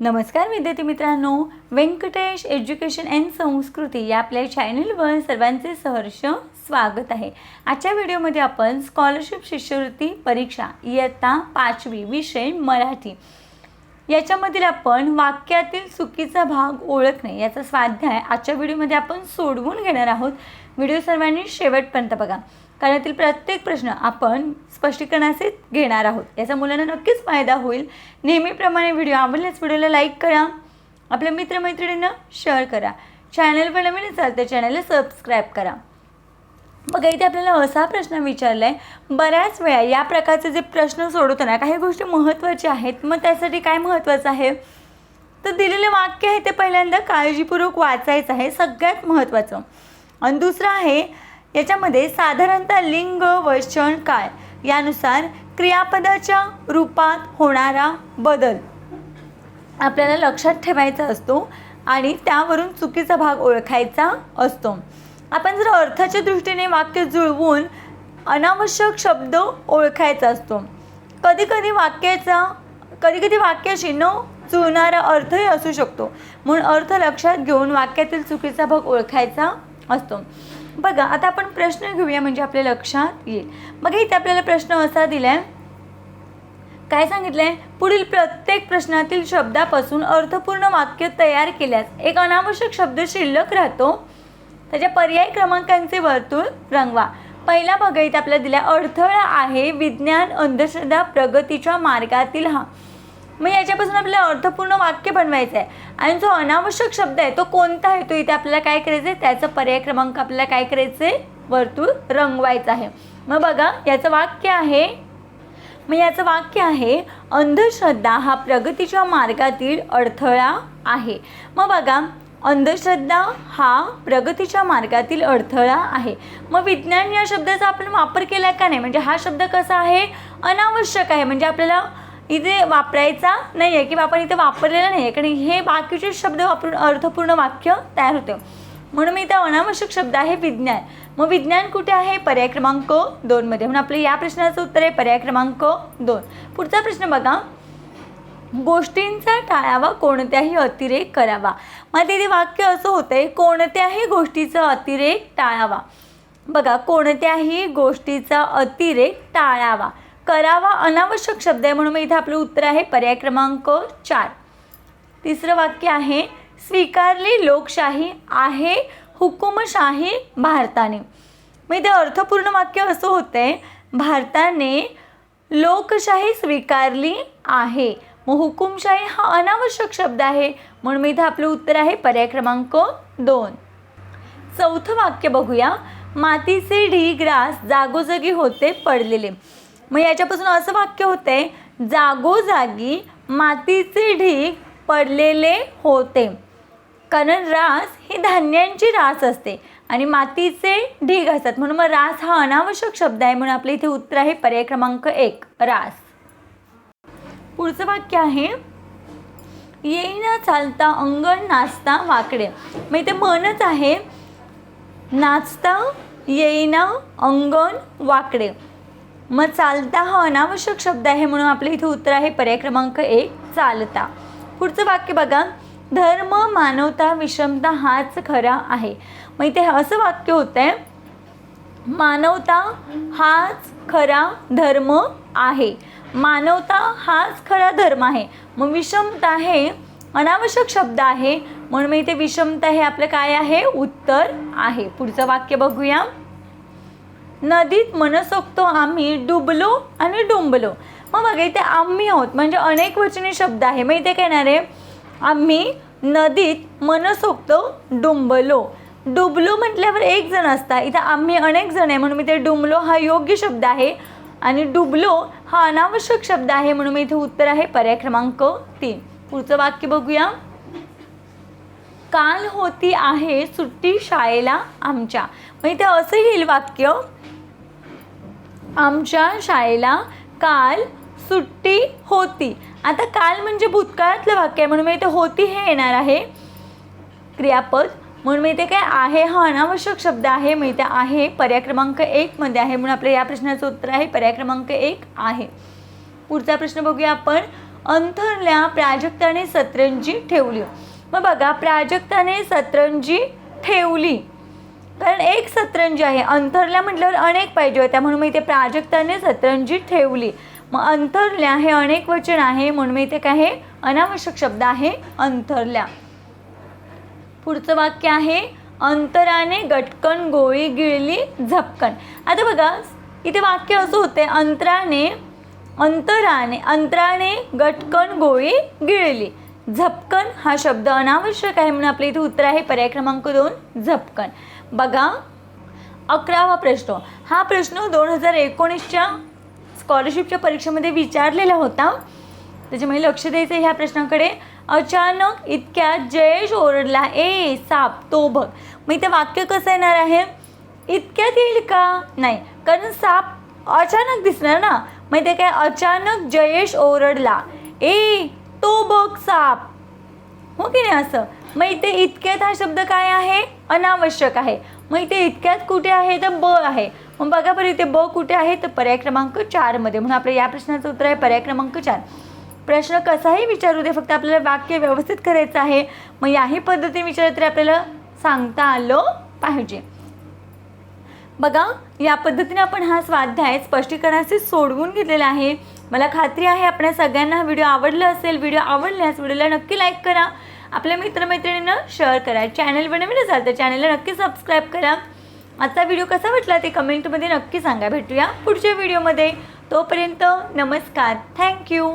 नमस्कार विद्यार्थी मित्रांनो. व्यंकटेश एज्युकेशन अँड संस्कृती या आपल्या चॅनलवर सर्वांचे सहर्ष स्वागत आहे. आजच्या व्हिडिओमध्ये आपण स्कॉलरशिप शिष्यवृत्ती परीक्षा इयत्ता पाचवी विषय मराठी याच्यामधील आपण वाक्यातील चुकीचा भाग ओळखणे याचा स्वाध्याय आजच्या व्हिडिओमध्ये आपण सोडवून घेणार आहोत. व्हिडिओ सर्वांनी शेवटपर्यंत बघा. कारण यातील प्रत्येक प्रश्न आपण स्पष्टीकरणाचे घेणार आहोत. याचा मुलांना नक्कीच फायदा होईल. नेहमीप्रमाणे व्हिडिओ आवडल्यास व्हिडिओला लाईक करा. आपल्या मित्रमैत्रिणींना शेअर करा. चॅनलवर नवीन असाल तर चॅनलला सबस्क्राईब करा. बघा इथे आपल्याला असा प्रश्न विचारला आहे बऱ्याच वेळा या प्रकारचे जे प्रश्न सोडवताना काही गोष्टी महत्त्वाच्या आहेत. मग त्यासाठी काय महत्त्वाचं आहे? तर दिलेले वाक्य आहे ते पहिल्यांदा काळजीपूर्वक वाचायचं आहे. सगळ्यात महत्त्वाचं. आणि दुसरं आहे याच्यामध्ये साधारणतः लिंग वचन काळ यानुसार क्रियापदाच्या रूपात होणारा बदल. आपल्याला लक्षात ठेवायचा असतो आणि त्यावरून चुकीचा भाग ओळखायचा असतो. आपण जर अर्थाच्या दृष्टीने वाक्य जुळवून अनावश्यक शब्द ओळखायचा असतो. कधीकधी वाक्याचा कधीकधी वाक्याशी न जुळणारा अर्थही असू शकतो. म्हणून अर्थ लक्षात घेऊन वाक्यातील चुकीचा भाग ओळखायचा असतो. बघा आता आपण प्रश्न घेऊया म्हणजे आपल्या लक्षात येईल. बघा इथे आपल्याला प्रश्न असा दिलाय. काय सांगितलंय? पुढील प्रत्येक प्रश्नातील शब्दापासून अर्थपूर्ण वाक्य तयार केल्यास एक अनावश्यक शब्द शिल्लक राहतो. त्याच्या पर्याय क्रमांकांचे वर्तुळ रंगवा. पहिला बघा इथे आपल्याला दिला अडथळा आहे विज्ञान अंधश्रद्धा प्रगतीच्या मार्गातील हा. मग याच्यापासून आपल्याला अर्थपूर्ण वाक्य बनवायचं आहे आणि जो अनावश्यक शब्द आहे तो कोणता आहे? तो इथे आपल्याला काय करायचं आहे त्याचा पर्याय क्रमांक आपल्याला काय करायचं आहे वर्तुळ रंगवायचं आहे. मग बघा याचं वाक्य आहे मग याचं वाक्य आहे अंधश्रद्धा हा प्रगतीच्या मार्गातील अडथळा आहे. मग बघा अंधश्रद्धा हा प्रगतीच्या मार्गातील अडथळा आहे. मग विज्ञान या शब्दाचा आपण वापर केला का नाही? म्हणजे हा शब्द कसा आहे? अनावश्यक आहे. म्हणजे आपल्याला इथे वापरायचा नाही आहे किंवा आपण इथे वापरलेलं नाही आहे कारण हे बाकीचे शब्द वापरून अर्थपूर्ण वाक्य तयार होतं. म्हणून मी इथे अनावश्यक शब्द आहे विज्ञान. मग विज्ञान कुठे आहे? पर्याय क्रमांक दोनमध्ये म्हणून आपलं या प्रश्नाचं उत्तर आहे पर्याय क्रमांक दोन. पुढचा प्रश्न बघा. गोष्टींचा टाळावा कोणत्याही अतिरेक करावा. मग तिथे वाक्य असं होतंय कोणत्याही गोष्टीचा अतिरेक टाळावा. बघा कोणत्याही गोष्टीचा अतिरेक टाळावा. करावा अनावश्यक शब्द आहे म्हणून मग इथे आपलं उत्तर आहे पर्याय क्रमांक चार. तिसरं वाक्य आहे स्वीकारली लोकशाही आहे हुकुमशाही भारताने. मग इथे अर्थपूर्ण वाक्य असं होतं आहे भारताने लोकशाही स्वीकारली आहे. मग हुकुमशाही हा अनावश्यक शब्द आहे म्हणून मी इथं आपलं उत्तर आहे पर्याय क्रमांक दोन. चौथं वाक्य बघूया. मातीचे ढीग रास जागोजागी होते पडलेले. मग याच्यापासून असं वाक्य होते जागोजागी मातीचे ढीग पडलेले होते. कारण रास ही धान्यांची रास असते आणि मातीचे ढीग असतात. म्हणून मग रास हा अनावश्यक शब्द आहे म्हणून आपल्या इथे उत्तर आहे पर्याय क्रमांक एक रास. पुढचं वाक्य आहे येईना चालता अंगण नाचता वाकडे. मग इथे म्हणच आहे नाचता येईना अंगण वाकडे. मग चालता हो हा अनावश्यक शब्द आहे म्हणून आपलं इथे उत्तर आहे पर्याय क्रमांक एक चालता. पुढचं वाक्य बघा. धर्म मानवता विषमता हाच खरा आहे. मग इथे असं वाक्य होतं आहे मानवता हाच खरा धर्म आहे. मानवता हाच खरा धर्म आहे. मग विषमता हे अनावश्यक शब्द आहे. म्हणून मग इथे विषमता हे आपलं काय आहे? उत्तर आहे. पुढचं वाक्य बघूया. नदीत मनसोक्त आम्ही डुबलो आणि डुंबलो. मग बघा इथे आम्ही आहोत. म्हणजे अनेक वचनी शब्द आहे. मग इथे येणार आहे? आम्ही नदीत मनसोक्त डुंबलो. डुबलो म्हटल्यावर एक जण असता. इथं आम्ही अनेक जण आहे म्हणून मी ते डुंबलो हा योग्य शब्द आहे. आणि डुबलो हा अनावश्यक शब्द आहे म्हणून मी इथे उत्तर आहे. पर्याय क्रमांक तीन. पुढचं वाक्य बघूया. काल होती आहे सुट्टी शाळेला आमच्या. मग इथे असं येईल वाक्य आमच्या शाळेला काल सुट्टी होती. आता काल म्हणजे भूतकाळातलं वाक्य आहे म्हणून मी इथे होती हे येणार आहे. क्रियापद म्हणून मी इथे काय आहे हा अनावश्यक शब्द आहे मी इथे आहे पर्याय क्रमांक एकमध्ये आहे म्हणून आपल्या या प्रश्नाचं उत्तर आहे पर्याय क्रमांक एक आहे. पुढचा प्रश्न बघूया आपण. अंथरल्या प्राजक्ताने सतरंजी ठेवली. मग बघा प्राजक्ताने सतरंजी ठेवली. कारण एक सतरंजी आहे. अंतरल्या म्हटल्यावर अनेक पाहिजे होत्या. म्हणून मी इथे प्राजक्ताने सतरंजी ठेवली. मग अंतरल्या हे अनेक वचन आहे. म्हणून मी इथे काय हे अनावश्यक शब्द आहे अंतरल्या पुढचं वाक्य आहे अंतराने गटकन गोळी गिळली झपकन. आता बघा इथे वाक्य असं होते अंतराने अंतराने अंतराने गटकन गोळी गिळली. झपकन हा शब्द अनावश्यक आहे म्हणून आपल्या इथे उत्तर आहे. पर्याय क्रमांक दोन झपकन. बघा अकरावा प्रश्न. हा प्रश्न दोन हजार एकोणीसच्या स्कॉलरशिपच्या परीक्षेमध्ये विचारलेला होता. त्याच्यामुळे लक्ष द्यायचं आहे ह्या प्रश्नाकडे. अचानक इतक्या जयेश ओरडला ए साप तो बघ. मग इथे वाक्य कसं येणार आहे? इतक्यात येईल का? नाही कारण साप अचानक दिसणार ना. मग ते काय? अचानक जयेश ओरडला ए तो बघ साप. हो की नाही असं? मग इथे इतक्यात हा शब्द काय आहे? अनावश्यक आहे. मग इथे इतक्यात कुठे आहे तर ब आहे. मग बघा बरं इथे ब कुठे आहे तर पर्याय क्रमांक चारमध्ये म्हणून आपल्या या प्रश्नाचं उत्तर आहे पर्याय क्रमांक चार. प्रश्न कसाही विचारू दे फक्त आपल्याला वाक्य व्यवस्थित करायचं आहे. मग याही पद्धतीने विचारलं तरी आपल्याला सांगता आलं पाहिजे. बघा या पद्धतीने आपण हा स्वाध्याय स्पष्टीकरणाचे सोडवून घेतलेला आहे. मला खात्री आहे आपल्या सगळ्यांना हा व्हिडिओ आवडला असेल. व्हिडिओ आवडल्यास व्हिडिओला नक्की लाईक करा. आपल्या मित्रमैत्रिणींना शेअर करा. चॅनलवर नवीन असाल तर चॅनलला नक्की सबस्क्राईब करा. आजचा व्हिडिओ कसा वाटला ते कमेंटमध्ये नक्की सांगा. भेटूया पुढच्या व्हिडिओमध्ये तोपर्यंत नमस्कार. थँक्यू